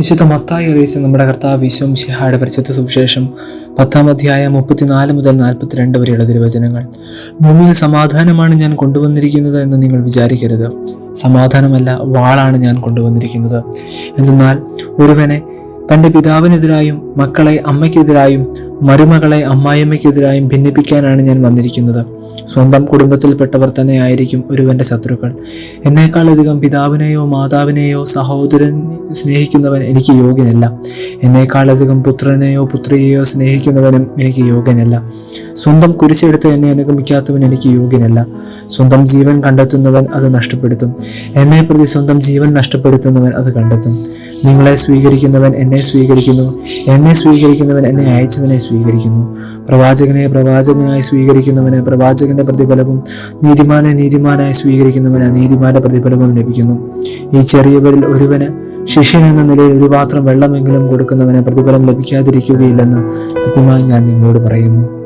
വിശുദ്ധ മത്തായി അറിയിച്ച നമ്മുടെ കർത്താവ് വിശ്വം ശിഹായുടെ പരിശുദ്ധ സുവിശേഷം പത്താം അധ്യായം മുപ്പത്തിനാല് മുതൽ നാൽപ്പത്തിരണ്ട് വരെയുള്ള തിരുവചനങ്ങൾ. ഭൂമിയിൽ സമാധാനമാണ് ഞാൻ കൊണ്ടുവന്നിരിക്കുന്നത് എന്ന് നിങ്ങൾ വിചാരിക്കരുത്. സമാധാനമല്ല വാളാണ് ഞാൻ കൊണ്ടുവന്നിരിക്കുന്നത്. എന്നാൽ ഒരുവനെ തന്റെ പിതാവിനെതിരായും മക്കളെ അമ്മയ്ക്കെതിരായും മരുമകളെ അമ്മായിയമ്മയ്ക്കെതിരായും ഭിന്നിപ്പിക്കാനാണ് ഞാൻ വന്നിരിക്കുന്നത്. സ്വന്തം കുടുംബത്തിൽപ്പെട്ടവർ തന്നെ ആയിരിക്കും ഒരുവന്റെ ശത്രുക്കൾ. എന്നേക്കാളധികം പിതാവിനെയോ മാതാവിനെയോ സഹോദരൻ സ്നേഹിക്കുന്നവൻ എനിക്ക് യോഗ്യനല്ല. എന്നേക്കാളധികം പുത്രനെയോ പുത്രിയെയോ സ്നേഹിക്കുന്നവനും എനിക്ക് യോഗ്യനല്ല. സ്വന്തം കുരിശെടുത്ത് എന്നെ അനുഗമിക്കാത്തവൻ എനിക്ക് യോഗ്യനല്ല. സ്വന്തം ജീവൻ കണ്ടെത്തുന്നവൻ അത് നഷ്ടപ്പെടുത്തും. എന്നെ പ്രതി സ്വന്തം ജീവൻ നഷ്ടപ്പെടുത്തുന്നവൻ അത് കണ്ടെത്തും. നിങ്ങളെ സ്വീകരിക്കുന്നവൻ എന്നെ സ്വീകരിക്കുന്നു. എന്നെ സ്വീകരിക്കുന്നവൻ എന്നെ അയച്ചവനെ സ്വീകരിക്കുന്നു. പ്രവാചകനെ പ്രവാചകനായി സ്വീകരിക്കുന്നവന് പ്രവാചകന്റെ പ്രതിഫലവും നീതിമാനെ നീതിമാനായി സ്വീകരിക്കുന്നവന് നീതിമാന്റെ പ്രതിഫലവും ലഭിക്കുന്നു. ഈ ചെറിയവരിൽ ഒരുവന് ശിഷ്യൻ എന്ന നിലയിൽ ഒരു പാത്രം വെള്ളമെങ്കിലും കൊടുക്കുന്നവന് പ്രതിഫലം ലഭിക്കാതിരിക്കുകയില്ലെന്ന് സത്യമായി ഞാൻ നിങ്ങളോട് പറയുന്നു.